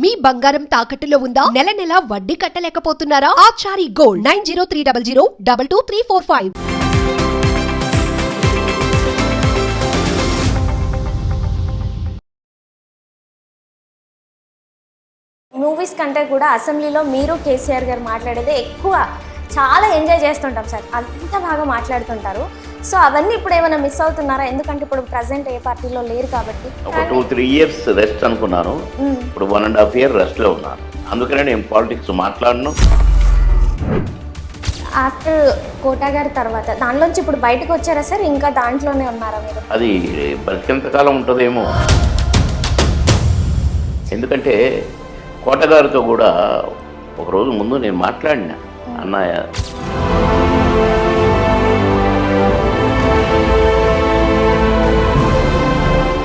మీ బంగారం తాకట్టులో ఉందా? నెల నెల వడ్డీ కట్టలేకపోతున్నారా? Achari gold nine zero three double zero double two three four five. Movies కంటే కూడా అసెంబ్లీలో మీరు కేసీఆర్ గారు మాట్లాడేది ఎక్కువ చాలా ఎంజాయ్ చేస్తుంటాం సార్. అంత బాగా మాట్లాడుతుంటారు. సో అవన్నీ ఇప్పుడు ఏమైనా మిస్ అవుతున్నారా? ఎందుకంటే ఇప్పుడు ప్రజెంట్ ఏ పార్టీలో లేరు కాబట్టి. ఒక టూ త్రీ ఇయర్స్ రెస్ట్ అనుకున్నాను. ఇప్పుడు వన్ అండ్ హాఫ్ ఇయర్ రెస్ట్లో ఉన్నాను. అందుకనే నేను పాలిటిక్స్ మాట్లాడను. ఆఫ్టర్ కోటా గారి తర్వాత దానిలోంచి ఇప్పుడు బయటకు వచ్చారా సార్? ఇంకా దాంట్లోనే ఉన్నారా మీరు? అది బతికింతకాలం ఉంటుందేమో. ఎందుకంటే కోటగారితో కూడా ఒకరోజు ముందు నేను మాట్లాడినా. అన్నయ్య.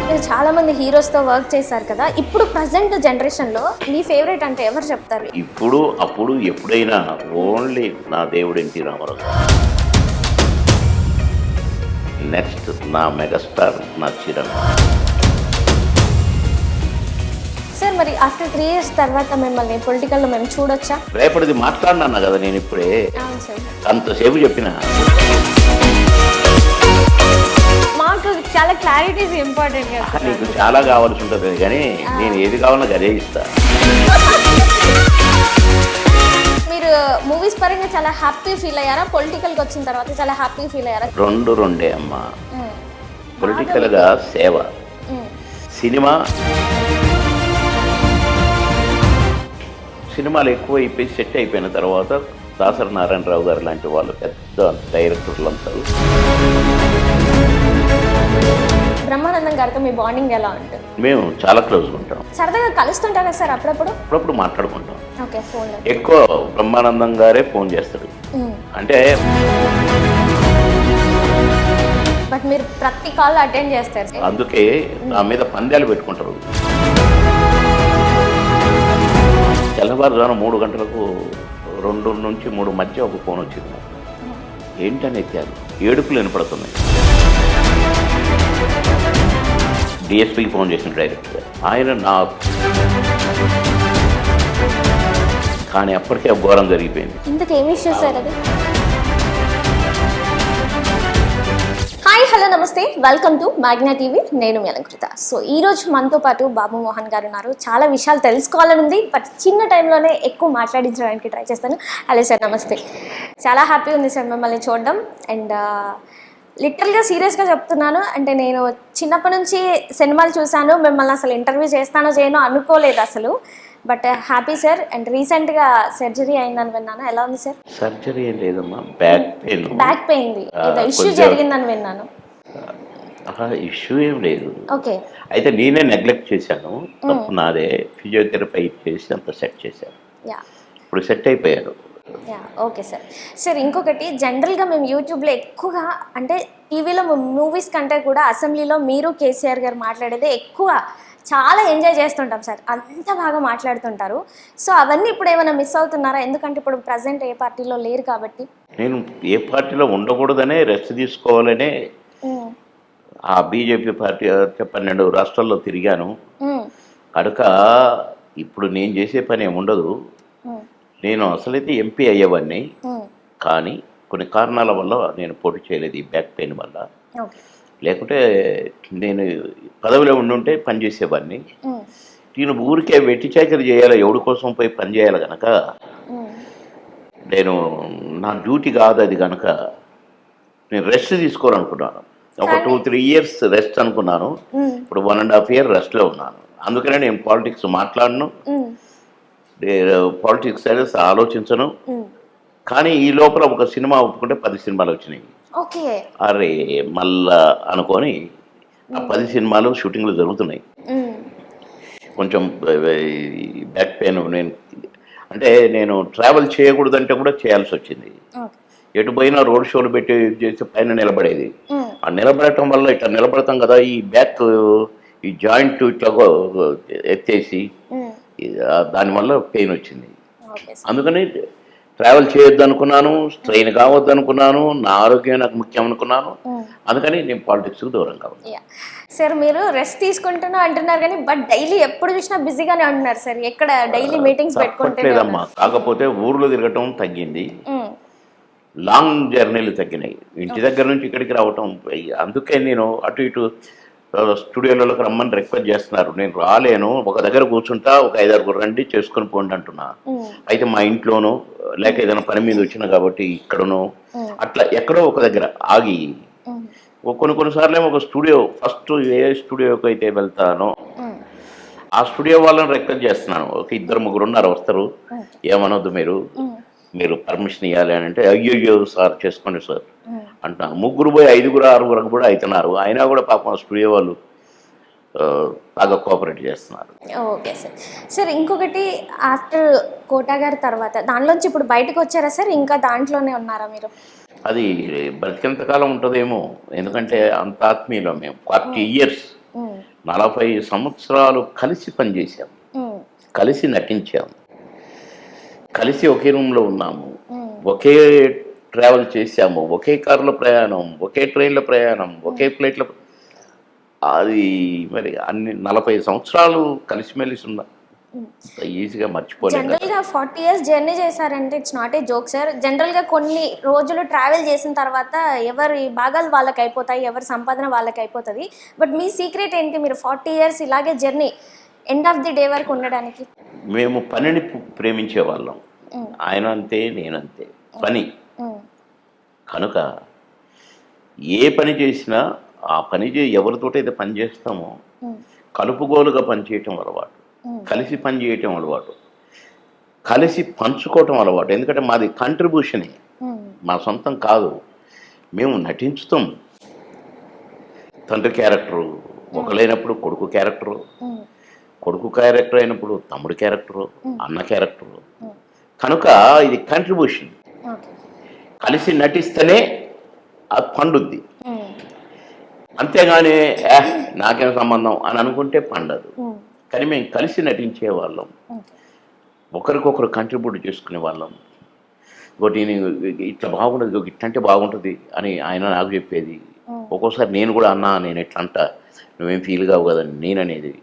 మీరు చాలా మంది హీరోస్తో వర్క్ చేశారు కదా ఇప్పుడు ప్రజెంట్ జనరేషన్లో మీ ఫేవరెట్ అంటే ఎవరు చెప్తారు? ఇప్పుడు అప్పుడు ఎప్పుడైనా ఓన్లీ నా దేవుడు ఎన్టీ రామారావు. నెక్స్ట్ నా మెగాస్టార్ నా చిరంజీవి. సార్ మరి ఆఫ్టర్ త్రీ ఇయర్స్ తర్వాత మిమ్మల్ని పొలిటికల్లో మేము చూడొచ్చా? రేపటిది మాట్లాడినా కదా నేను ఇప్పుడే? అవును సార్. అంతసేపు చెప్పిన. మాకు చాలా క్లారిటీస్ ఇంపార్టెంట్ కదా నీకు చాలా కావాల్సి ఉంటుంది కానీ నేను ఏది కావాలన్నా అదే ఇస్తా. మీరు మూవీస్ పరంగా చాలా హ్యాపీ ఫీల్ అయ్యారా? పొలిటికల్కి వచ్చిన తర్వాత చాలా హ్యాపీ ఫీల్ అయ్యారా? రెండు రెండే అమ్మా. మ్మ్. పొలిటికల్గా సేవ. సినిమా. సినిమాలు ఎక్కువ అయిపోయి సెట్ అయిపోయిన తర్వాత దాసరి నారాయణరావు గారు లాంటి వాళ్ళు పెద్ద డైరెక్టర్లు అంతా బ్రహ్మానందం గారితో మీ బాండింగ్ ఎలా ఉంటుంది? మేము చాలా క్లోజ్గా ఉంటాం. సరదాగా కలుస్తుంటారా సార్ అప్పుడప్పుడు? అప్పుడప్పుడు మాట్లాడుకుంటాం. ఓకే ఎక్కువ బ్రహ్మానందం గారే ఫోన్ చేస్తాడు. అంటే బట్ మీరు ప్రతి కాల్ అటెండ్ చేస్తారు. అందుకే నా మీద పందాలు పెట్టుకుంటారు. తెల్లవారుజాము మూడు గంటలకు రెండు నుంచి మూడు మధ్య ఒక ఫోన్ వచ్చింది. నాకు. ఏంటని ఎత్తారు ఏడుపులు వినపడుతున్నాయి. డిఎస్పీకి ఫోన్ చేసిన డైరెక్ట్గా ఆయన నా కానీ అప్పటికే ఘోరం జరిగిపోయింది. ఇంతకేమి ఇష్యూ సార్ అది? హాయ్ హలో నమస్తే. Welcome to Magna TV. నేను మీ సో ఈ రోజు మనతో పాటు బాబు మోహన్ గారు ఉన్నారు. చాలా విషయాలు తెలుసుకోవాలని ఉంది బట్ చిన్న టైంలోనే ఎక్కువ మాట్లాడించడానికి ట్రై చేస్తాను. హలో సార్ నమస్తే. చాలా హ్యాపీ ఉంది సార్ మిమ్మల్ని చూడడం. అండ్ లిటరల్గా సీరియస్గా చెప్తున్నాను అంటే నేను చిన్నప్పటి నుంచి సినిమాలు చూశాను. మిమ్మల్ని అసలు ఇంటర్వ్యూ చేస్తానో చేయనో అనుకోలేదు అసలు. బట్ హ్యాపీ సార్ అండ్ రీసెంట్గా సర్జరీ అయిందని విన్నాను. ఎలా ఉంది సార్? సర్జరీ ఏం లేదమ్మా back pain. Back pain issue జరిగిందని విన్నాను. ఇష్యూ ఏం లేదు. ఓకే. అయితే నేనే నెగ్లెక్ట్ చేశాను. తప్పు నాదే. ఫిజియోథెరపీ చేసి అంత సెట్ చేశాను. యా. ఇప్పుడు సెట్ అయిపోయారు. Yeah okay sir. సార్ ఇంకొకటి జనరల్గా మేము యూట్యూబ్లో ఎక్కువగా అంటే టీవీలో మూవీస్ కంటే కూడా అసెంబ్లీలో మీరు కేసీఆర్ గారు మాట్లాడేది ఎక్కువ చాలా ఎంజాయ్ చేస్తుంటాం సార్. అంత బాగా మాట్లాడుతుంటారు. సో అవన్నీ ఇప్పుడు ఏమైనా మిస్ అవుతున్నారా? ఎందుకంటే ఇప్పుడు ప్రజెంట్ ఏ పార్టీలో లేరు కాబట్టి. నేను ఏ పార్టీలో ఉండకూడదనే రెస్ట్ తీసుకోవాలనే ఆ బీజేపీ పార్టీ పన్నెండు రాష్ట్రాల్లో తిరిగాను. కనుక ఇప్పుడు నేను చేసే పని ఏమి ఉండదు. ఉమ్, నేను అసలైతే ఎంపీ అయ్యేవాడిని. కానీ కొన్ని కారణాల వల్ల నేను పోటీ చేయలేదు ఈ బ్యాక్ పెయిన్ వల్ల. ఓకే. లేకుంటే నేను పదవిలో ఉండుంటే పని చేసేవాడిని. ఉమ్, నేను ఊరికే వెట్టి చాకరీ చేయాలి? ఎవడి కోసం పోయి పని చేయాలి కనుక నేను నా డ్యూటీ కాదు అది కనుక నేను రెస్ట్ తీసుకోవాలనుకున్నాను. ఒక టూ త్రీ ఇయర్స్ రెస్ట్ అనుకున్నాను. ఇప్పుడు వన్ అండ్ హాఫ్ ఇయర్ రెస్ట్లో ఉన్నాను. అందుకనే నేను పాలిటిక్స్ మాట్లాడను. పాలిటిక్స్ అనేది ఆలోచించను. కానీ ఈ లోపల ఒక సినిమా ఒప్పుకుంటే పది సినిమాలు వచ్చినాయి. అరే మళ్ళా అనుకొని ఆ పది సినిమాలు షూటింగ్లు జరుగుతున్నాయి. కొంచెం బ్యాక్ పెయిన్ నేను అంటే నేను ట్రావెల్ చేయకూడదంటే కూడా చేయాల్సి వచ్చింది. ఎటు పోయినా రోడ్ షోలు పెట్టి చేసి పైన నిలబడేది. ఆ నిలబడటం వల్ల ఇట్లా నిలబడతాం కదా ఈ బ్యాక్ ఈ జాయింట్ ఇట్లా ఎత్తేసి దానివల్ల పెయిన్ వచ్చింది. అందుకని ట్రావెల్ చేయొద్దు అనుకున్నాను స్ట్రెయిన్ కావద్దు అనుకున్నాను నా ఆరోగ్యం నాకు ముఖ్యం అనుకున్నాను. అందుకని నేను పాలిటిక్స్కి దూరం కావాలి. యా. సార్ మీరు రెస్ట్ తీసుకుంటున్నా అంటున్నారు కానీ బట్ డైలీ ఎప్పుడు చూసినా బిజీగానే ఉంటున్నారు సార్. ఎక్కడ డైలీ మీటింగ్స్ ఉన్నారు. కాకపోతే ఊర్లో తిరగటం తగ్గింది. లాంగ్ జర్నీలు తగ్గినాయి. ఇంటి దగ్గర నుంచి ఇక్కడికి రావటం అందుకే నేను అటు ఇటు ఆ, స్టూడియోలలోకి రమ్మని రిక్వెస్ట్ చేస్తున్నారు. నేను రాలేను. ఒక దగ్గర కూర్చుంటా ఒక ఐదారుగురు రండి చేసుకొని పోండి అంటున్నా. అయితే మా ఇంట్లోనూ లేక ఏదైనా పని మీద వచ్చిన కాబట్టి ఇక్కడనో అట్లా ఎక్కడో ఒక దగ్గర ఆగి కొన్ని కొన్నిసార్లు ఏమో ఒక స్టూడియో ఫస్ట్ ఏ స్టూడియోకి అయితే వెళ్తానో ఆ స్టూడియో వాళ్ళని రిక్వెస్ట్ చేస్తున్నాను. ఒక ఇద్దరు ముగ్గురు ఉన్నారు వస్తారు. ఏమనొద్దు మీరు? మీరు పర్మిషన్ ఇవ్వాలి అని అంటే అయ్యో సార్ చేసుకోండి సార్. అంటున్నాను ముగ్గురు పోయి ఐదుగురు ఆరుగురు కూడా అవుతున్నారు అయినా కూడా పాపం స్టూడియో వాళ్ళు బాగా కోఆపరేట్ చేస్తున్నారు. Okay sir. సార్ ఇంకొకటి ఆఫ్టర్ కోటా గారి తర్వాత దానిలోంచి ఇప్పుడు బయటకు వచ్చారా సార్? ఇంకా దాంట్లోనే ఉన్నారా మీరు? అది బ్రతికినంత కాలం ఉంటుందేమో. ఎందుకంటే అంత ఆత్మీయులో మేము. Forty years. నలభై సంవత్సరాలు కలిసి పనిచేసాం కలిసి నటించాం. కలిసి ఒకే రూమ్లో ఉన్నాము. ఒకే ట్రావెల్ చేశాము. ఒకే కారులో ప్రయాణం ఒకే ట్రైన్లో ప్రయాణం ఒకే ఫ్లైట్లో అది మరి అన్ని నలభై సంవత్సరాలు కలిసిమెలిసి ఉన్నా. జనరల్ ఈజీగా మర్చిపోలేదు గా ఫార్టీ ఇయర్స్ జర్నీ చేశారంటే it's not a joke sir. జనరల్గా కొన్ని రోజులు ట్రావెల్ చేసిన తర్వాత ఎవరి భాగాలు వాళ్ళకి అయిపోతాయి ఎవరి సంపాదన వాళ్ళకి అయిపోతుంది బట్ మీ సీక్రెట్ ఏంటి? మీరు ఫార్టీ ఇయర్స్ ఇలాగే journey end of the day వరకు ఉండడానికి? మేము పనిని ప్రేమించే వాళ్ళం. ఆయన అంతే నేనంతే. పని. కనుక ఏ పని చేసినా ఆ పని చే ఎవరితోటైతే పని చేస్తామో కలుపుగోలుగా పనిచేయటం అలవాటు. కలిసి పని చేయటం అలవాటు. కలిసి పంచుకోవటం అలవాటు. ఎందుకంటే మాది కంట్రిబ్యూషనే మా సొంతం కాదు. మేము నటించుతాం. తండ్రి క్యారెక్టరు ఒకలైనప్పుడు కొడుకు క్యారెక్టరు కొడుకు క్యారెక్టర్ అయినప్పుడు తమ్ముడు క్యారెక్టరు అన్న క్యారెక్టరు. కనుక ఇది కంట్రిబ్యూషన్ కలిసి నటిస్తేనే అది పండుద్ది. అంతేగాని "ఏ, నాకేం సంబంధం? అని అనుకుంటే పండదు. కానీ మేము కలిసి నటించే వాళ్ళం. ఒకరికొకరు కంట్రిబ్యూట్ చేసుకునే వాళ్ళం. ఒకటి నేను ఇట్లా బాగుంటుంది ఒక ఇట్లంటే బాగుంటుంది అని ఆయన నాకు చెప్పేది. ఒక్కోసారి నేను కూడా అన్నా నేను ఎట్లా అంటా నువ్వేం ఫీల్ కావు కదా నేననేది.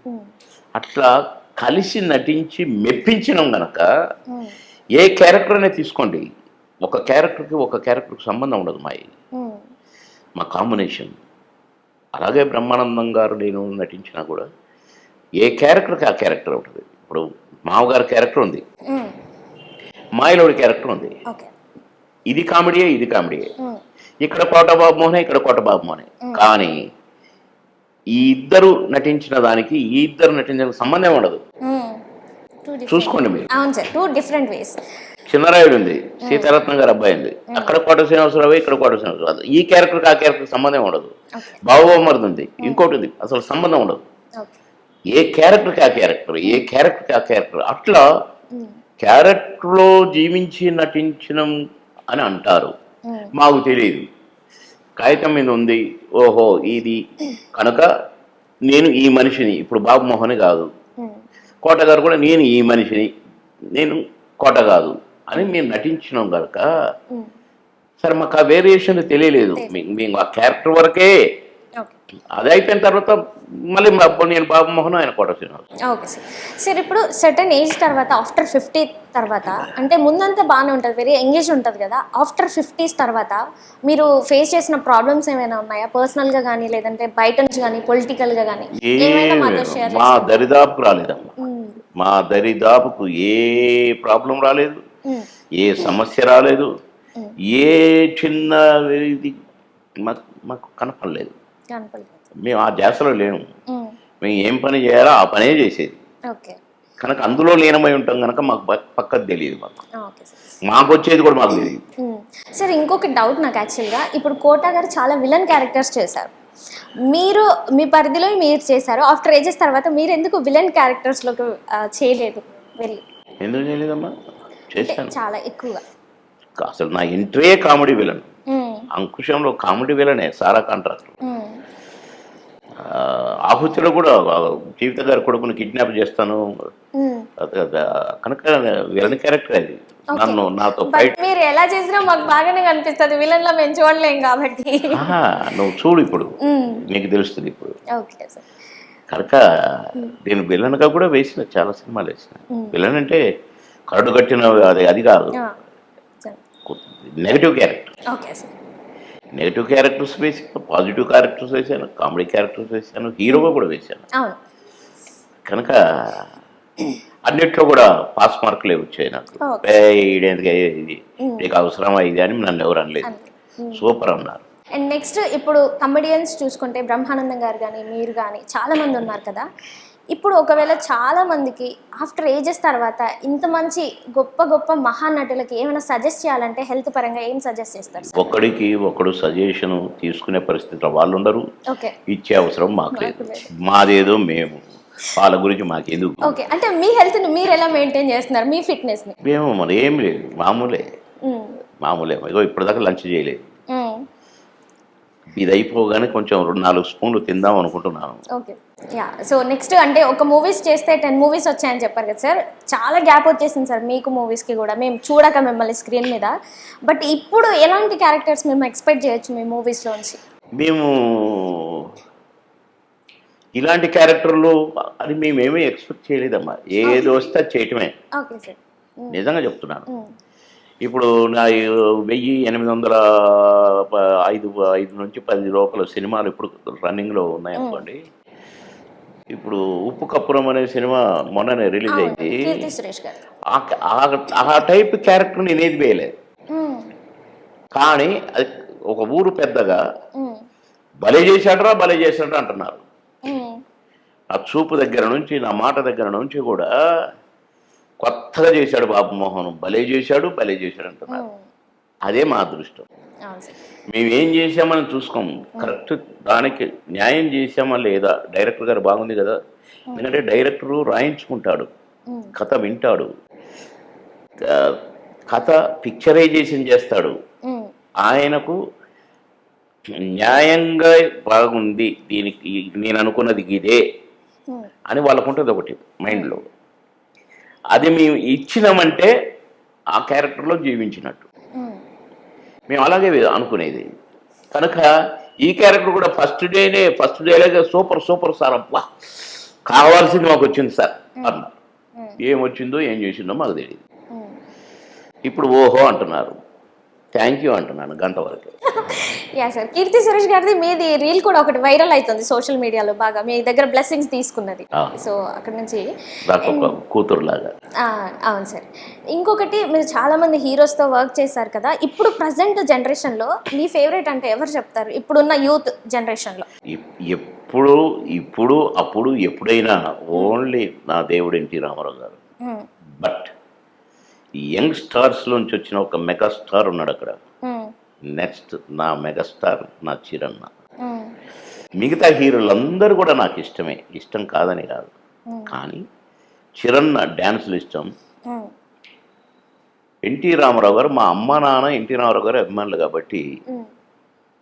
అట్లా కలిసి నటించి మెప్పించినాం గనక ఏ క్యారెక్టర్ అనేది తీసుకోండి ఒక క్యారెక్టర్కి ఒక క్యారెక్టర్కి సంబంధం ఉండదు మా మా కాంబినేషన్ అలాగే బ్రహ్మానందం గారు నేను నటించినా కూడా ఏ క్యారెక్టర్కి ఆ క్యారెక్టర్ ఉంటుంది. ఇప్పుడు మామగారి క్యారెక్టర్ ఉంది. మాయలోడి క్యారెక్టర్ ఉంది. ఇది కామెడీయే ఇది కామెడీయే. ఇక్కడ కోట బాబు మోహనే ఇక్కడ కోట బాబు మోహనే. కానీ ఈ ఇద్దరు నటించిన దానికి ఈ ఇద్దరు నటించిన సంబంధం ఉండదు. చూసుకోండి మీరు. అవును sir two different ways Chinnarayudu ఉంది సీతారత్నం గారు అబ్బాయి ఉంది. అక్కడ కోట శ్రీనివాసరావు ఇక్కడ కోట శ్రీనివాసరావు ఈ క్యారెక్టర్కి ఆ క్యారెక్టర్ సంబంధం ఉండదు. ఓకే బాబుమరిది ఉంది ఇంకోటి ఉంది అసలు సంబంధం ఉండదు. ఏ క్యారెక్టర్కి ఆ క్యారెక్టర్ ఏ క్యారెక్టర్కి ఆ క్యారెక్టర్ అట్లా క్యారెక్టర్లో జీవించి నటించడం అని అంటారు. మాకు తెలియదు కాగితం మీద ఉంది ఓహో ఇది. కనుక నేను ఈ మనిషిని ఇప్పుడు బాబు మోహన్ కాదు. కోట గారు కూడా నేను ఈ మనిషిని నేను కోట కాదు అని మేము నటించినాం కనుక సరే మాకు ఆ వేరియేషన్ తెలియలేదు. మేము ఆ క్యారెక్టర్ వరకే అది అయిపోయిన తర్వాత మళ్ళీ నేను బాబు మోహన్ ఆయన కోట ఓకే సార్. సార్ ఇప్పుడు సర్టన్ ఏజ్ తర్వాత ఆఫ్టర్ ఫిఫ్టీ తర్వాత అంటే ముందంతా బాగానే ఉంటుంది వెరీ ఎంగేజ్ ఉంటుంది కదా. ఆఫ్టర్ ఫిఫ్టీస్ తర్వాత మీరు ఫేస్ చేసిన ప్రాబ్లమ్స్ ఏమైనా ఉన్నాయా? పర్సనల్గా కానీ లేదంటే బయట నుంచి కానీ పొలిటికల్గా కానీ ఏమైనా మాతో షేర్ మా దరిదాపుకు రాలేదమ్మా. మా దరిదాపుకు ఏ ప్రాబ్లం రాలేదు ఏ సమస్య రాలేదు ఏ చిన్న ఇది మాకు మాకు కనపడలేదు. మేము ఆ ధ్యాసలో లేము. మేము ఏం పని చేయాలో ఆ పనే చేసేది. కనుక అందులో లీనమై ఉంటాం కనుక మాకు పక్కకు తెలియదు మాకు. మాకు వచ్చేది కూడా మాకు తెలియదు. సార్ ఇంకొక డౌట్ నాకు యాక్చువల్గా ఇప్పుడు కోటా గారు చాలా విలన్ క్యారెక్టర్స్ చేశారు. మీరు మీ పరిధిలో మీరు చేశారు. ఆఫ్టర్ ఏజెస్ తర్వాత మీరు ఎందుకు విలన్ క్యారెక్టర్స్లోకి చేయలేదు? వెళ్ళి. ఎందుకు చేయలేదమ్మా? చేశాను. చాలా ఎక్కువగా. అసలు నా ఇంట్రే కామెడీ విలన్. అంకుశంలో కామెడీ విలనే సారా. ఆ, ఆహుతిలో కూడా జీవిత గారి కొడుకుని కిడ్నాప్ చేస్తాను. కనుక విలన్ క్యారెక్టర్ అది. నన్ను నాతో మీరు ఎలా చేసినా మాకు బాగానే కనిపిస్తుంది. విలన్ లా మేము చూడలేం కాబట్టి. నువ్వు చూడు ఇప్పుడు. నీకు తెలుస్తుంది ఇప్పుడు. కనుక నేను విలన్గా కూడా వేసిన చాలా సినిమాలు వేసిన. విలన్ అంటే కరడు కట్టిన అది అది కాదు. Negative character. Okay sir. Negative characters వేసాను పాజిటివ్ క్యారెక్టర్స్ వేసాను కామెడీ క్యారెక్టర్స్ వేసాను హీరోగా కూడా అవును. కనుక అన్నిట్లో కూడా పాస్ మార్కులే వచ్చాయి నాకు. Okay. "ఏయ్, ఈడెందుకు ఇది నీకు అవసరమా ఇది అని నన్ను ఎవరు అనలేదు. సూపర్ అన్నారు. అండ్ నెక్స్ట్ ఇప్పుడు కమెడియన్స్ చూసుకుంటే బ్రహ్మానందం గారు కానీ మీరు కానీ చాలా మంది ఉన్నారు కదా. ఇప్పుడు ఒకవేళ చాలా మందికి ఆఫ్టర్ ఏజెస్ తర్వాత ఇంత మంచి గొప్ప గొప్ప మహానటులకి ఏమైనా సజెస్ట్ చేయాలంటే హెల్త్ పరంగా ఏం సజెస్ట్ చేస్తారు సార్? ఒక్కడికి ఒకడు సజెషన్ తీసుకునే పరిస్థితిలో వాళ్ళు ఉండరు ఓకే. ఇచ్చే అవసరం మాకు లేదు. మాకు. మాదేదో మేము వాళ్ళ గురించి మాకెందుకు? ఓకే. అంటే మీ హెల్త్ని మీరు ఎలా మెయింటైన్ చేస్తున్నారు? మీ ఫిట్నెస్ని? మేము మరి ఏం లేదు. మామూలే. మామూలే. ఇగో ఇప్పటిదాకా లంచ్ చేయలేదు. ఇది అయిపోగానే కొంచెం రెండు నాలుగు స్పూన్లు తిందాం అనుకుంటున్నాను. ఓకే. యా. సో నెక్స్ట్ అంటే ఒక మూవీస్ చేస్తే టెన్ మూవీస్ వచ్చాయని చెప్పారు కదా సార్. చాలా గ్యాప్ వచ్చేసింది సార్ మీకు మూవీస్కి కూడా. మేము చూడక మిమ్మల్ని స్క్రీన్ మీద. బట్ ఇప్పుడు ఎలాంటి క్యారెక్టర్స్ మేము ఎక్స్పెక్ట్ చేయొచ్చు మీ మూవీస్లోంచి మేము ఇలాంటి క్యారెక్టర్లు అది మేమేమీ ఎక్స్పెక్ట్ చేయలేదమ్మా. ఏది వస్తే చేయటమే. నిజంగా చెప్తున్నాను. ఇప్పుడు నా వెయ్యి ఎనిమిది వందల ఐదు ఐదు నుంచి పది లోపల సినిమాలు ఇప్పుడు రన్నింగ్లో ఉన్నాయనుకోండి ఇప్పుడు ఉప్పు కప్పురం అనే సినిమా మొన్ననే రిలీజ్ అయింది ఆ- టైప్ క్యారెక్టర్ నేను ఏది వేయలేదు. కానీ అది ఒక ఊరు పెద్దగా. భలే చేశాడరా భలే చేశాడరా అంటున్నారు. నా చూపు దగ్గర నుంచి నా మాట దగ్గర నుంచి కూడా కొత్తగా చేశాడు బాబు మోహన్. భలే చేశాడు భలే చేశాడు అంటున్నారు. అదే మా అదృష్టం. మేము ఏం చేసామని చూసుకోం. కరెక్ట్ దానికి న్యాయం చేసామా లేదా? డైరెక్టర్ గారు బాగుంది కదా. ఎందుకంటే డైరెక్టరు రాయించుకుంటాడు. కథ వింటాడు. కథ పిక్చరైజేషన్ చేస్తాడు. ఆయనకు న్యాయంగా బాగుంది. దీనికి నేను అనుకున్నది ఇదే. అని వాళ్ళకు ఉంటుంది ఒకటి మైండ్లో. అది మేము ఇచ్చినామంటే ఆ క్యారెక్టర్లో జీవించినట్టు. మ్మ్. మేము అలాగే అనుకునేది. కనుక ఈ క్యారెక్టర్ కూడా ఫస్ట్ డేనే ఫస్ట్ డేలాగే సూపర్ సూపర్ సార్. అబ్బా! కావాల్సింది మాకు వచ్చింది సార్ అన్నారు. ఏం వచ్చిందో ఏం చేసిందో మాకు తెలియదు. ఇప్పుడు ఓహో అంటున్నారు. థ్యాంక్ యూ అంటున్నాను గంట వరకు. యా సార్ కీర్తి సురేష్ గారిది మీది రీల్ కూడా ఒకటి వైరల్ అవుతుంది సోషల్ మీడియాలో బాగా. మీ దగ్గర బ్లెస్సింగ్స్ తీసుకున్నది. సో అక్కడ నుంచి కూతురులాగా. అవును సార్. ఇంకొకటి మీరు చాలా మంది హీరోస్తో వర్క్ చేశారు కదా ఇప్పుడు ప్రజెంట్ జనరేషన్లో మీ ఫేవరెట్ అంటే ఎవరు చెప్తారు? ఇప్పుడున్న యూత్ జనరేషన్లో ఎప్పుడు ఇప్పుడు అప్పుడు ఎప్పుడైనా ఓన్లీ నా దేవుడు ఎన్టీ రామారావు గారు. బట్ యంగ్ స్టార్స్లోంచి వచ్చిన ఒక మెగా స్టార్ ఉన్నాడు అక్కడ. నెక్స్ట్ నా మెగాస్టార్ నా చిరన్న. మిగతా హీరోలందరూ కూడా నాకు ఇష్టమే. ఇష్టం కాదని కాదు. కానీ చిరన్న డ్యాన్సులు ఇష్టం. ఎన్టీ రామారావు గారు మా అమ్మ నాన్న ఎన్టీ రామారావు గారు అభిమానులు కాబట్టి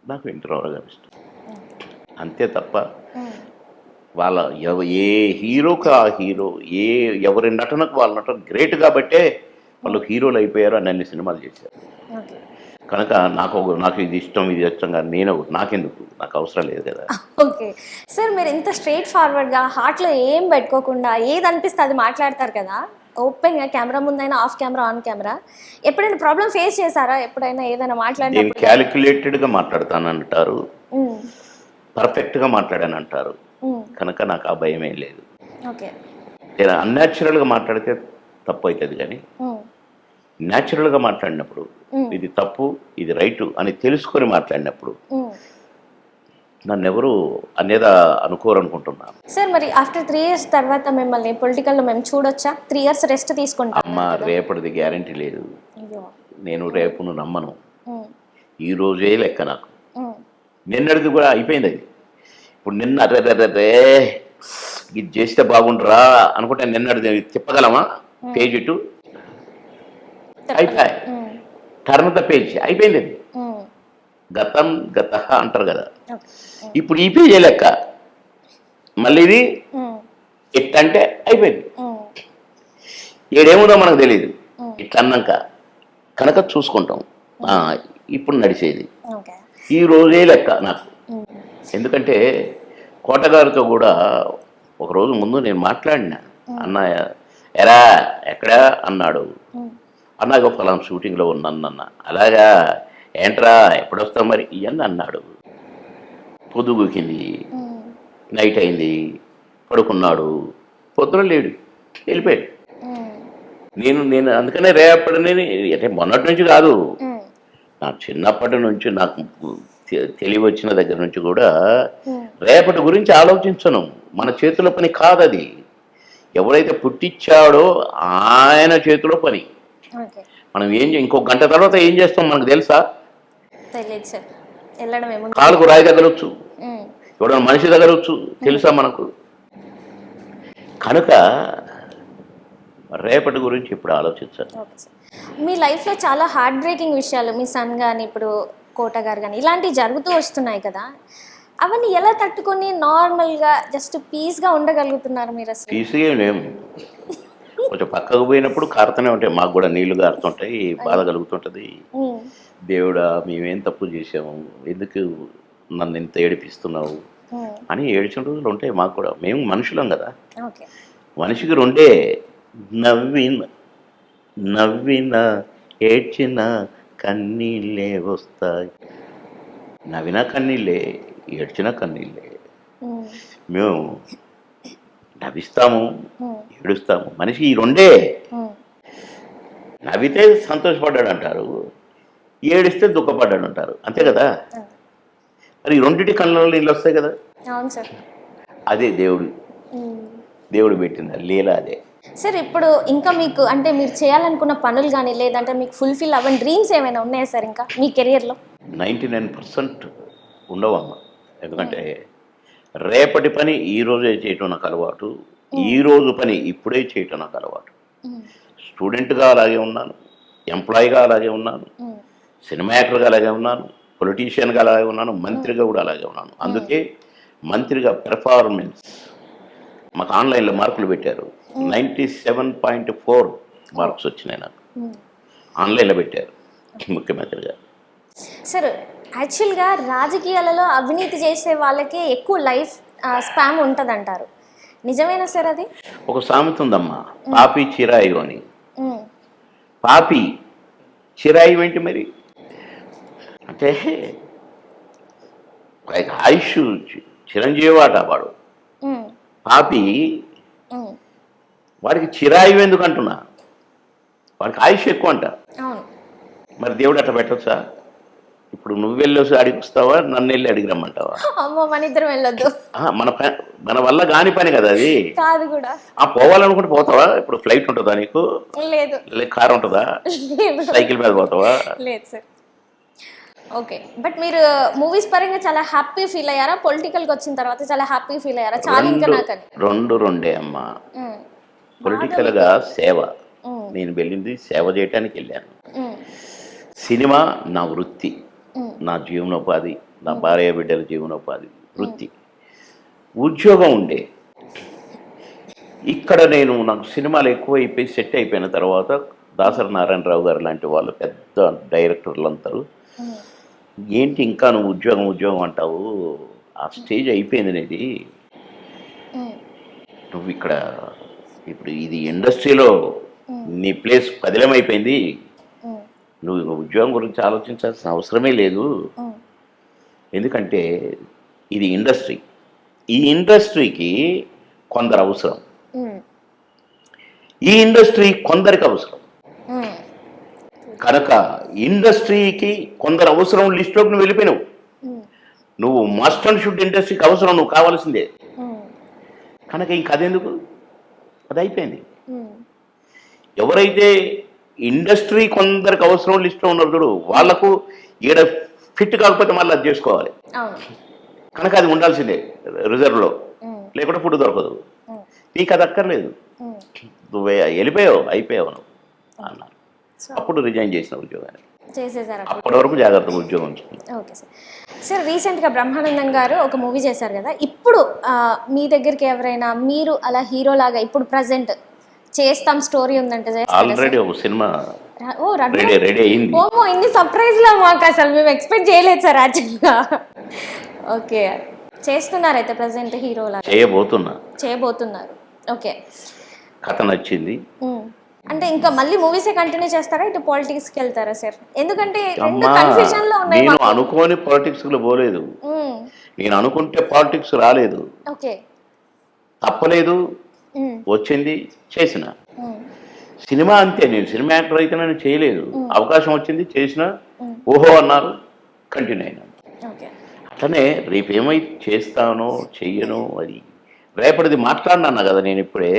నాకు ఎన్టీ రామారావు గారు ఇష్టం. అంతే తప్ప వాళ్ళ ఏ హీరోకి ఆ హీరో ఏ ఎవరి నటనకు వాళ్ళ నటన గ్రేట్ కాబట్టే వాళ్ళు హీరోలు అయిపోయారు అని అన్ని సినిమాలు చేశారు. కనుక నాకు ఒక- నాకు ఇది ఇష్టం ఇది ఇష్టం కానీ నేను నాకెందుకు? నాకు అవసరం లేదు కదా. ఓకే. సార్ మీరు ఇంత స్ట్రైట్ ఫార్వర్డ్గా హార్ట్లో ఏం పెట్టుకోకుండా ఏది అనిపిస్తే అది మాట్లాడతారు కదా. ఓపెన్గా కెమెరా ముందైనా ఆఫ్ కెమెరా ఆన్ కెమెరా. ఎప్పుడైనా ప్రాబ్లం ఫేస్ చేశారా? ఎప్పుడైనా ఏదైనా నేను మాట్లాడినప్పుడు క్యాలిక్యులేటెడ్గా మాట్లాడతానంటారు. పర్ఫెక్ట్గా మాట్లాడానంటారు. ఉమ్, కనుక నాకు ఆ భయం ఏం లేదు. ఓకే. నేను అన్యాచురల్గా మాట్లాడితే తప్పు అవుతుంది కానీ న్యాచురల్గా మాట్లాడినప్పుడు ఇది తప్పు ఇది రైటు అని తెలుసుకొని మాట్లాడినప్పుడు. నన్ను ఎవరు అన్యదా అనుకోరనుకుంటున్నాను సార్ మరి ఆఫ్టర్ త్రీ ఇయర్స్ తర్వాత మిమ్మల్ని పొలిటికల్లో మేము చూడొచ్చా? త్రీ ఇయర్స్ రెస్ట్ తీసుకుంటాం అమ్మ రేపటిది గ్యారంటీ లేదు. నేను రేపును నమ్మను. ఈ రోజే లెక్క నాకు. నిన్నటిది కూడా అయిపోయింది అది. ఇప్పుడు నిన్న అరే ఇది చేస్తే బాగుండరా అనుకుంటే నిన్నటిది తిప్పగలమా? పేజ్ ఇటు అయిపోయి టర్న్ ద పేజ్ అయిపోయింది. గతం గత అంటారు కదా. ఇప్పుడు ఈ పేజే లెక్క మళ్ళీ ఇది ఇట్ అంటే అయిపోయింది. ఏడేముందో మనకు తెలియదు ఇట్లా అన్నాక కనుక చూసుకుంటాం. ఇప్పుడు నడిచేది. ఈ రోజే లెక్క నాకు. ఎందుకంటే కోటగారితో కూడా ఒకరోజు ముందు నేను మాట్లాడినా. అన్నయ్య ఎరా ఎక్కడా? అన్నాడు. అన్నాక ఫలానా షూటింగ్లో ఉన్నాను అన్న అలాగా? ఏంట్రా ఎప్పుడొస్తావు మరి? ఇవన్నీ అన్నాడు. పొద్దుగుకింది నైట్ అయింది. పడుకున్నాడు. పొద్దున లేడు. వెళ్ళిపోయాడు. నేను నేను అందుకనే రేపటి నేను అంటే మొన్నటి నుంచి కాదు. నా చిన్నప్పటి నుంచి నాకు తెలివి వచ్చిన దగ్గర నుంచి కూడా రేపటి గురించి ఆలోచించను. మన చేతిలో పని కాదది. ఎవరైతే పుట్టించాడో ఆయన చేతిలో పని. మనం ఏం ఇంకో గంట తర్వాత ఏం చేస్తాం మనకు తెలుసా? కాలుకు రాయి తగలొచ్చు. ఎవడన్నా మనిషి తగలొచ్చు. తెలుసా మనకు? కనుక రేపటి గురించి ఇప్పుడు ఆలోచించాలి మీ లైఫ్లో చాలా హార్ట్ బ్రేకింగ్ విషయాలు మీ సన్ కానీ ఇప్పుడు కోట గారు కానీ ఇలాంటివి జరుగుతూ వస్తున్నాయి కదా. అవన్నీ ఎలా తట్టుకొని నార్మల్గా జస్ట్ పీస్గా ఉండగలుగుతున్నారు మీరు అసలు? పీసుగా కొంచెం పక్కకు పోయినప్పుడు కారుతూనే ఉంటాయి. మాకు కూడా నీళ్ళు కారుతుంటాయి బాధ కలుగుతుంటుంది. దేవుడా మేమేం తప్పు చేసాము ఎందుకు నన్ను ఇంత ఏడిపిస్తున్నావు? అని ఏడ్చిన రోజులు ఉంటాయి మాకు కూడా. మేము మనుషులం కదా. మనిషికి రెండే. నవ్విన నవ్విన ఏడ్చిన కన్నీళ్ళే వస్తాయి. నవ్విన కన్నీళ్ళే ఏడ్చిన కన్నీళ్ళే. మేము నవ్విస్తాము. ఏడుస్తాము. మనిషికి ఈ రెండే. నవ్వితే సంతోషపడ్డాడు అంటారు ఏడిస్తే దుఃఖపడ్డాడు అంటారు అంతే కదా. మరి ఈ రెండింటి కళ్ళలో నీళ్ళు వస్తాయి కదా? అదే దేవుడు. దేవుడు పెట్టింది లీల అదే. సార్ ఇప్పుడు ఇంకా మీకు అంటే మీరు చేయాలనుకున్న పనులు కానీ లేదంటే మీకు ఫుల్ఫిల్ అవ్వని డ్రీమ్స్ ఏమైనా ఉన్నాయా సార్ ఇంకా మీ కెరియర్లో? నైంటీ నైన్ పర్సెంట్ ఉండవమ్మ ఎందుకంటే రేపటి పని ఈ రోజే చేయటం నాకు అలవాటు ఈ రోజు పని ఇప్పుడే చేయటం నాకు అలవాటు స్టూడెంట్గా అలాగే ఉన్నాను ఎంప్లాయీగా అలాగే ఉన్నాను సినిమా యాక్టర్గా అలాగే ఉన్నాను పొలిటీషియన్గా అలాగే ఉన్నాను మంత్రిగా కూడా అలాగే ఉన్నాను. అందుకే మంత్రిగా పెర్ఫార్మెన్స్ మాకు ఆన్లైన్లో మార్కులు పెట్టారు. Ninety seven point four marks వచ్చినాయి నాకు. ఆన్లైన్లో పెట్టారు ముఖ్యమంత్రిగా సార్ యాక్చువల్గా రాజకీయాలలో అవినీతి చేసే వాళ్ళకే ఎక్కువ లైఫ్ స్పామ్ ఉంటుంది అంటారు నిజమేనా సార్ అది? ఒక సామెత ఉందమ్మా పాపి చిరాయి అని. పాపి చిరాయి ఏంటి మరి? అంటే ఆయుష్ చిరంజీవి వాట వాడు. పాపి వాడికి చిరాయి ఎందుకు అంటున్నా? వాడికి ఆయుష్ ఎక్కువ అంట మరి దేవుడు అట్లా పెట్టొచ్చా? ఇప్పుడు నువ్వు వెళ్ళొసి అడిగి వస్తావా నన్ను వెళ్ళి అడిగి రమ్మంటావా అమ్మో మన ఇద్దరం వెళ్ళొద్దు. మన మన వల్ల కాని పని కదా అది? కాదు కూడా. ఆ పోవాలనుకుంటే పోతావా? ఇప్పుడు ఫ్లైట్ ఉంటుందా నీకు? లేదు. కార్ ఉంటుందా? సైకిల్ మీద పోతావా? లేదు సార్. ఓకే. బట్ మీరు మూవీస్ పరంగా చాలా హ్యాపీ ఫీల్ అయ్యారా? పొలిటికల్కి వచ్చిన తర్వాత చాలా హ్యాపీ ఫీల్ అయ్యారా? చాలా ఇంకా రెండు నాకని రెండు రెండే అమ్మా. ఉమ్, పొలిటికల్గా సేవ. నేను వెళ్ళింది సేవ చేయటానికి వెళ్ళాను. సినిమా నా వృత్తి. నా జీవనోపాధి నా భార్య బిడ్డల జీవనోపాధి వృత్తి. ఉద్యోగం ఉండే. ఇక్కడ నేను నాకు సినిమాలు ఎక్కువ అయిపోయి సెట్ అయిపోయిన తర్వాత దాసరి నారాయణరావు గారు లాంటి వాళ్ళు పెద్ద డైరెక్టర్లు అంటారు ఏంటి ఇంకా నువ్వు ఉద్యోగం ఉద్యోగం అంటావు? ఆ స్టేజ్ అయిపోయింది నీది. ఉమ్, నువ్వు ఇక్కడ ఇప్పుడు ఇది ఇండస్ట్రీలో నీ ప్లేస్ పదిలమైపోయింది ఉమ్, నువ్వు ఉద్యోగం గురించి ఆలోచించాల్సిన అవసరమే లేదు. ఎందుకంటే ఇది ఇండస్ట్రీ. ఈ ఇండస్ట్రీకి కొందరు అవసరం. ఈ ఇండస్ట్రీ కొందరికి అవసరం. కనుక ఇండస్ట్రీకి కొందరు అవసరం లిస్టులోకి నువ్వు వెళ్ళిపోయినావు. నువ్వు మస్ట్ అండ్ షుడ్ ఇండస్ట్రీకి అవసరం నువ్వు కావాల్సిందే. కనుక ఇంక అదెందుకు? అది అయిపోయింది. ఎవరైతే ఇండస్ట్రీ కొందరికి అవసరం లిస్ట్లో ఉన్నారు చూడు వాళ్ళకు ఈడ ఫిట్ కాకపోతే మళ్ళీ అది చేసుకోవాలి. కనుక అది ఉండాల్సిందే రిజర్వ్లో ఉమ్, లేకుంటే ఫుడ్ దొరకదు. నీకు అది అక్కర్లేదు. నువ్వు వెళ్ళిపోయావు అయిపోయావు నువ్వు అన్నారు. అప్పుడు రిజైన్ చేసిన ఉద్యోగాన్ని. అప్పటి వరకు జాగ్రత్తగా ఉద్యోగం ఓకే సార్. సార్ రీసెంట్గా బ్రహ్మానందం గారు ఒక మూవీ చేశారు కదా ఇప్పుడు మీ దగ్గరికి ఎవరైనా మీరు అలా హీరో లాగా ఇప్పుడు ప్రజెంట్ చేస్తాం స్టోరీ ఉందంటే ఆల్రెడీ ఒక సినిమా? ఓ రెడీ రెడీ అయింది. ఓమో ఇన్ని సర్ప్రైజ్లా మాకు అసలు మేము ఎక్స్పెక్ట్ చేయలేదు సార్ యాక్చువల్గా ఓకే. చేస్తున్నారు అయితే ప్రజెంట్ హీరోలా చేయబోతున్నా. చేయబోతున్నారు. ఓకే. కథ నచ్చింది. అంటే ఇంకా మళ్ళీ మూవీసే కంటిన్యూ చేస్తారా? ఇటు పాలిటిక్స్కి వెళ్తారా సార్? ఎందుకంటే రెండు కన్ఫ్యూజన్లో ఉన్నాయి నేను. అనుకోని పాలిటిక్స్లో పోలేదు. నేను అనుకుంటే పాలిటిక్స్ రాలేదు. ఓకే. తప్పలేదు. వచ్చింది చేసిన. సినిమా అంతే నేను సినిమా యాక్టర్ అయితే నేను చేయలేదు. అవకాశం వచ్చింది చేసిన. ఓహో అన్నారు కంటిన్యూ అయినా. అట్లనే రేపేమై చేస్తానో చెయ్యనో అది రేపటిది మాట్లాడినా కదా నేను ఇప్పుడే?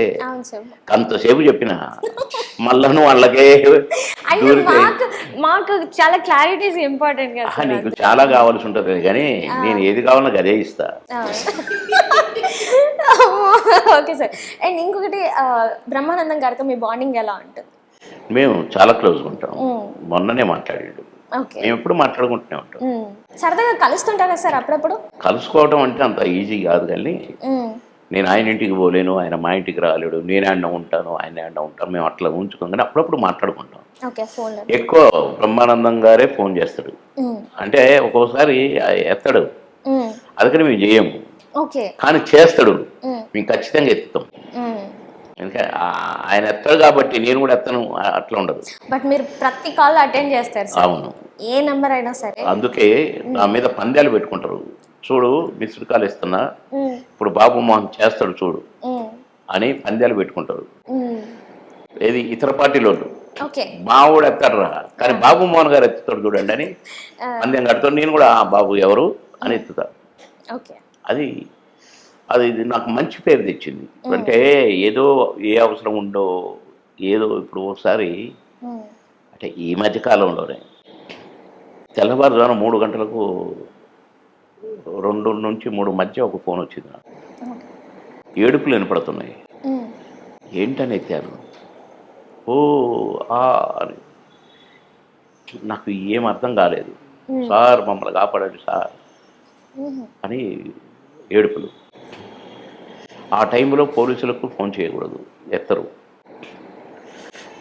అంతసేపు చెప్పిన. మళ్ళా నువ్వు వాళ్ళకే మాకు చాలా క్లారిటీస్ ఇంపార్టెంట్ కదా నీకు చాలా కావాల్సి ఉంటుంది కానీ నేను ఏది కావాలో అదే ఇస్తా. Okay sir. అండ్ ఇంకొకటి బ్రహ్మానందం గారితో మీ బాండింగ్ ఎలా ఉంటుంది? మేము చాలా క్లోజ్గా ఉంటాం. మొన్ననే మాట్లాడాడు. మేము ఎప్పుడు మాట్లాడుకుంటూనే ఉంటాం. సరదాగా కలుస్తుంటారా సార్ అప్పుడప్పుడు? కలుసుకోవడం అంటే అంత ఈజీ కాదు కానీ. నేను ఆయన ఇంటికి పోలేను ఆయన మా ఇంటికి రాలేడు నేను ఆడ ఉంటాను ఆయన ఆడ ఉంటాను మేము అట్లా ఉంచుకోం కానీ అప్పుడప్పుడు మాట్లాడుకుంటాం. ఎక్కువ బ్రహ్మానందం గారే ఫోన్ చేస్తాడు. అంటే ఒక్కోసారి ఎత్తాడు. అందుకని మేము చేయము. ఓకే. కానీ చేస్తాడు. మ్మ్. ఖచ్చితంగా ఎత్తుతాం. ఎందుకంటే ఆయన ఎత్తాడు కాబట్టి నేను కూడా ఎత్తను అట్లా ఉండదు. బట్ మీరు ప్రతి కాల్ అటెండ్ చేస్తారు అవును. ఏ నెంబర్ అయినా సరే. అందుకే నా మీద పందాలు పెట్టుకుంటారు. చూడు మిస్డ్ కాల్ ఇస్తున్నా. ఇప్పుడు బాబు మోహన్ చేస్తాడు చూడు. అని పందాలు పెట్టుకుంటారు మ్మ్. ఏది? ఇతర పార్టీలో మావాడు ఎత్తాడురా కానీ బాబు మోహన్ గారు ఎత్తుతాడు చూడండి అని. పందెం కడుతాడు. నేను కూడా "ఆ, బాబు ఎవరు? అని ఎత్తుతా. అది అది నాకు మంచి పేరు తెచ్చింది. అంటే ఏదో ఏ అవసరం ఉండో ఏదో ఇప్పుడు ఒకసారి. అంటే ఈ మధ్య కాలంలోనే తెల్లవారుజామున మూడు గంటలకు రెండు నుంచి మూడు మధ్య ఒక ఫోన్ వచ్చింది నాకు. ఏడుపులు వినపడుతున్నాయి. ఏంటని ఎత్తాను ఓ ఆ అని. నాకు ఏం అర్థం కాలేదు. సార్ మమ్మల్ని కాపాడండి సార్. అని ఏడుపులు. ఆ టైంలో పోలీసులకు ఫోన్ చేయకూడదు. ఎత్తరు.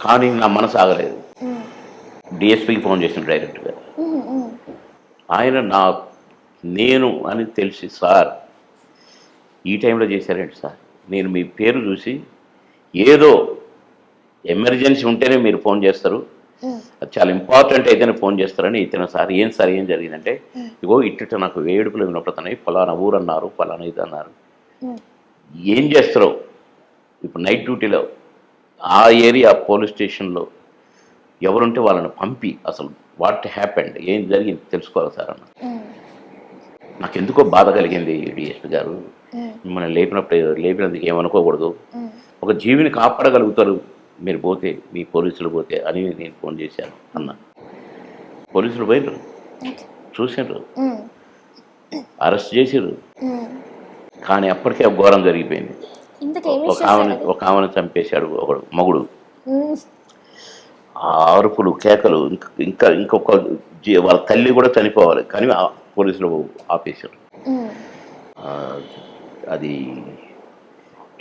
కానీ నా మనసు ఆగలేదు. డిఎస్పీకి ఫోన్ చేసిన డైరెక్ట్గా. ఆయన నా నేను అని తెలిసి సార్ ఈ టైంలో చేశారేంటి సార్? నేను మీ పేరు చూసి ఏదో ఎమర్జెన్సీ ఉంటేనే మీరు ఫోన్ చేస్తారు. అది చాలా ఇంపార్టెంట్ అయితేనే ఫోన్ చేస్తారని ఇతను సార్ ఏం సార్ ఏం జరిగిందంటే ఇగో ఇట్ట నాకు ఏడుపులు వినపడుతున్నాయి ఫలానా ఊరు అన్నారు ఫలానా ఇది అన్నారు. ఏం చేస్తారో ఇప్పుడు నైట్ డ్యూటీలో ఆ ఏరియా పోలీస్ స్టేషన్లో ఎవరుంటే వాళ్ళని పంపి అసలు వాట్ హ్యాపెండ్ ఏం జరిగింది తెలుసుకోవాలి సార్ అన్న. మ్మ్. నాకు ఎందుకో బాధ కలిగింది డిఎస్పీ గారు మ్మ్. మిమ్మల్ని లేపినప్పుడు లేపినందుకు ఏమనుకోకూడదు. ఒక జీవిని కాపాడగలుగుతారు మీరు పోతే మీ పోలీసులు పోతే అని నేను ఫోన్ చేశాను అన్న పోలీసులు పోయినరు మ్మ్. అరెస్ట్ చేసిర్రు మ్మ్. కానీ అప్పటికే ఘోరం జరిగిపోయింది ఒక ఆమెను ఒక ఆమెను చంపేశాడు ఒకడు మగుడు. ఆ అరుపులు కేకలు ఇంకా ఇంకా ఇంకొక వాళ్ళ తల్లి కూడా చనిపోవాలి కానీ పోలీసులు ఆపేశారు. అది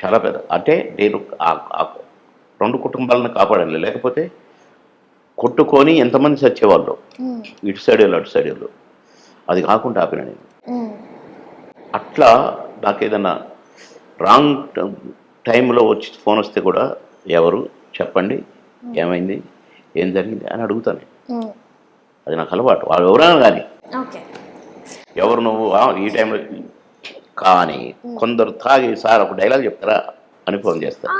చాలా పెద్ద అంటే నేను రెండు కుటుంబాలను కాపాడాలి లేకపోతే కొట్టుకొని ఎంతమంది చచ్చేవాళ్ళు. ఇటు సైడ్ వాళ్ళు అటు సైడ్ వాళ్ళు. అది కాకుండా ఆపిన నేను. అట్లా నాకు ఏదన్నా రాంగ్ టైంలో వచ్చి ఫోన్ వస్తే కూడా ఎవరు? చెప్పండి. ఏమైంది? ఏం జరిగింది? అని అడుగుతాను. అది నాకు అలవాటు. వాళ్ళు ఎవరైనా కానీ. ఎవరు నువ్వు? ఈ టైంలో కానీ కొందరు తాగి సార్ ఒక డైలాగ్ చెప్తారా? అని ఫోన్ చేస్తారు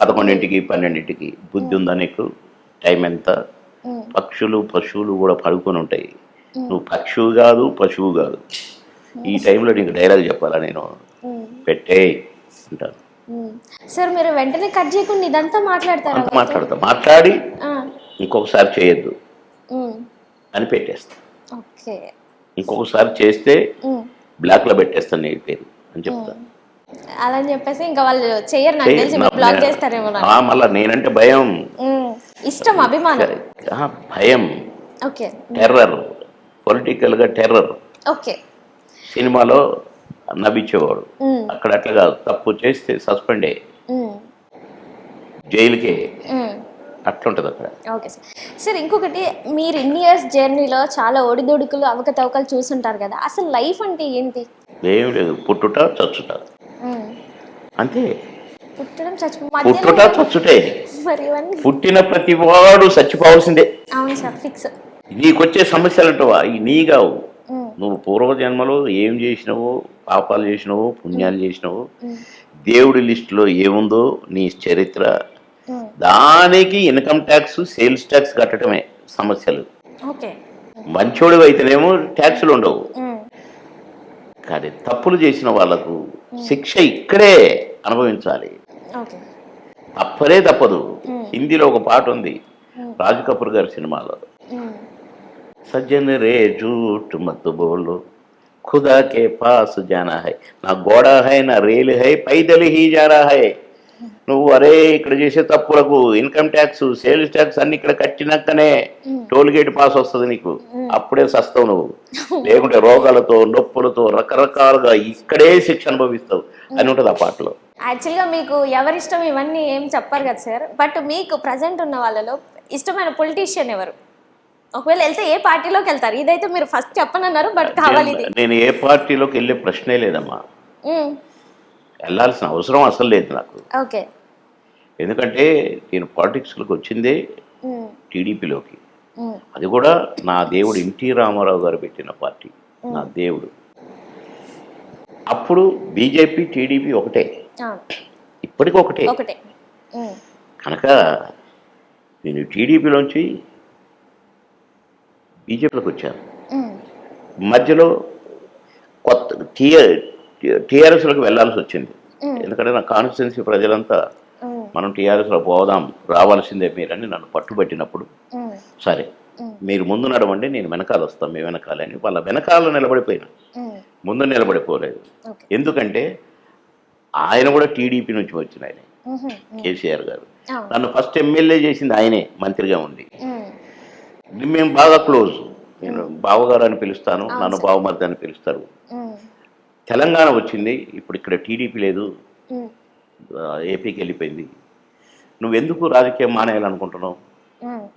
పదకొండింటికి పన్నెండింటికి బుద్ధి ఉందా నీకు? టైం ఎంత. పక్షులు పశువులు కూడా పడుకొని ఉంటాయి. నువ్వు పక్షువు కాదు పశువు కాదు. ఈ టైంలో నీకు డైలాగ్ చెప్పాలా నేను. పెట్టే అంటాను. సార్ మీరు వెంటనే కట్ చేయకుండా ఇదంతా మాట్లాడతారా మాట్లాడతా. మాట్లాడి. ఇంకొకసారి చేయొద్దు. అని పెట్టేస్తా. ఓకే. ఇంకొకసారి చేస్తే మ్మ్. బ్లాక్లో పెట్టేస్తాను నీ పేరు అని చెప్తా. అలా అని చెప్పేసి ఇంకా వాళ్ళు చెయ్యరు నాకు తెలిసి బ్లాక్ చేస్తారేమో మళ్ళా నేనంటే భయం. ఇష్టం అభిమానం. భయం. ఓకే. టెర్రర్. పొలిటికల్గా టెర్రర్. ఓకే. సినిమాలో నవ్వించేవాడు. అక్కడ అట్లా కాదు. తప్పు చేస్తే సస్పెండ్. జైలుకే. అట్లుంటుంది అక్కడ. Okay sir. సార్ ఇంకొకటి మీరు ఇన్ని ఇయర్స్ జర్నీలో చాలా ఒడిదొడుకులు అవకతవకలు చూసుంటారు కదా అసలు లైఫ్ అంటే ఏంటి? ఏం లేదు పుట్టుట చచ్చుట. అంతే. పుట్టడం పుట్టుట చచ్చుటే. పుట్టిన ప్రతి వాడు చచ్చిపోవాల్సిందే. అవును సార్ ఫిక్స్ నీకొచ్చే సమస్యలు అంటావా నీ కావు నువ్వు పూర్వజన్మలో ఏం చేసినావో పాపాలు చేసినావో పుణ్యాలు చేసినావో దేవుడి లిస్టులో ఏముందో నీ చరిత్ర దానికి ఇన్కమ్ ట్యాక్స్ సేల్స్ ట్యాక్స్ కట్టడమే సమస్యలు. మంచోడు అయితేనేమో ట్యాక్సులు ఉండవు. కానీ తప్పులు చేసిన వాళ్ళకు శిక్ష ఇక్కడే అనుభవించాలి. తప్పనే తప్పదు హిందీలో ఒక పాట ఉంది రాజ్ కపూర్ గారి సినిమాలో. సజ్జన్ రే జూట్ మత్తు బోళ్ళు ఖుదా కే పాస్ జానా హై. నా గోడా హై నా రేలు హై పైదలి హీ జారా హై. నువ్వు అరే ఇక్కడ చేసే తప్పులకు ఇన్కమ్ ట్యాక్స్ సేల్స్ ట్యాక్స్ అన్ని ఇక్కడ కట్టినాకనే టోల్ గేట్ పాస్ వస్తుంది నీకు. అప్పుడే సస్తావు నువ్వు. లేకుంటే రోగాలతో నొప్పులతో రకరకాలుగా ఇక్కడే శిక్ష అనుభవిస్తావు. అని ఉంటుంది ఆ పాటలో. యాక్చువల్గా మీకు ఎవరిష్టం ఇవన్నీ ఏం చెప్పారు కదా సార్. బట్ మీకు ప్రజెంట్ ఉన్న వాళ్ళలో ఇష్టమైన పొలిటీషియన్ ఎవరు? ఒకవేళ వెళ్తే ఏ పార్టీలోకి వెళ్తారు? ఇదైతే మీరు ఫస్ట్ చెప్పనన్నారు బట్ కావాలి నేను ఏ పార్టీలోకి వెళ్ళే ప్రశ్నే లేదమ్మా. వెళ్ళాల్సిన అవసరం అసలు లేదు నాకు. ఓకే. ఎందుకంటే నేను పాలిటిక్స్లోకి వచ్చిందే టీడీపీలోకి. అది కూడా నా దేవుడు ఎన్టీ రామారావు గారు పెట్టిన పార్టీ. నా దేవుడు. అప్పుడు బీజేపీ టీడీపీ ఒకటే. ఇప్పటికీ ఒకటే. కనుక నేను టీడీపీలోంచి బీజేపీలోకి వచ్చాను. మధ్యలో కొత్త టీఆర్ టీఆర్ఎస్లోకి వెళ్ళాల్సి వచ్చింది ఎందుకంటే నా కాన్స్టిట్యున్సీ ప్రజలంతా మనం టీఆర్ఎస్లో పోదాం రావాల్సిందే మీరని నన్ను పట్టుబట్టినప్పుడు సరే మీరు ముందు నడవండి నేను వెనకాల వస్తాం మీ వెనకాల అని వాళ్ళ వెనకాల నిలబడిపోయినా. ముందు నిలబడిపోలేదు. ఎందుకంటే ఆయన కూడా టీడీపీ నుంచి వచ్చిన ఆయన కేసీఆర్ గారు. నన్ను ఫస్ట్ ఎమ్మెల్యే చేసింది ఆయనే మంత్రిగా ఉండి. మేము. బాగా క్లోజ్. నేను బావగారు అని పిలుస్తాను నన్ను బావమర్ది అని పిలుస్తారు. తెలంగాణ వచ్చింది. ఇప్పుడు ఇక్కడ టీడీపీ లేదు. ఏపీకి వెళ్ళిపోయింది. నువ్వెందుకు రాజకీయం మానేయాలనుకుంటున్నావు?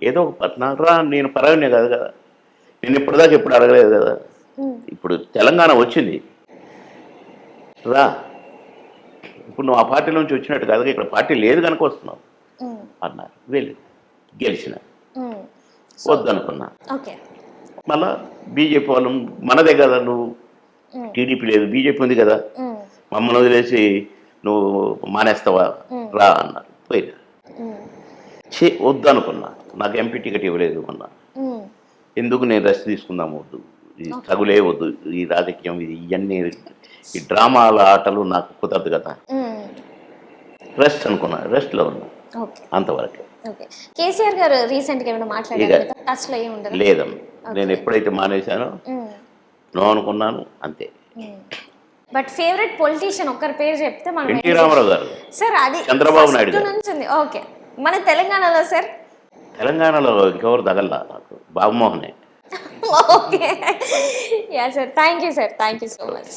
ఏదో ఒక పట్నాలు రా నేను పరవనే కాదు కదా. నేను ఇప్పటిదాకా ఎప్పుడు అడగలేదు కదా. ఇప్పుడు తెలంగాణ వచ్చింది. రా. ఇప్పుడు నువ్వు ఆ పార్టీ నుంచి వచ్చినట్టు కాదు. ఇక్కడ పార్టీ లేదు కనుక వస్తున్నావు. అన్నారు. వెళ్ళి గెలిచిన. వద్దనుకున్నా. మళ్ళా బీజేపీ వాళ్ళు మనదే కదా నువ్వు. టీడీపీ లేదు బీజేపీ ఉంది కదా. మమ్మల్ని వదిలేసి నువ్వు మానేస్తావా? రా అన్నారు. పోయినా. చే వద్దనుకున్నా. నాకు ఎంపీ టికెట్ ఇవ్వలేదు అన్నా. ఎందుకు నేను రెస్ట్ తీసుకుందాం వద్దు. ఈ తగులే వద్దు. ఈ రాజకీయం ఇది ఇవన్నీ ఈ డ్రామాల ఆటలు నాకు కుదరదు కదా. రెస్ట్ అనుకున్నా. రెస్ట్లో ఉన్నా. అంతవరకే. కేసీఆర్ గారు రీసెంట్గా ఏమైనా మాట్లాడారు? లేదమ్మా. నేను ఎప్పుడైతే మానేశానో నో అనుకున్నాను అంతే. బట్ ఫేవరెట్ పొలిటీషియన్ ఒక్కరి పేరు చెప్తే మనం ఎన్టీ రామారావు గారు. సార్ అది చంద్రబాబు నాయుడు. నుంచి ఓకే మన తెలంగాణలో సార్ తెలంగాణలో ఇంకెవరు తగల్లా నాకు? బాబుమోహనే okay yeah sir thank you sir thank you so much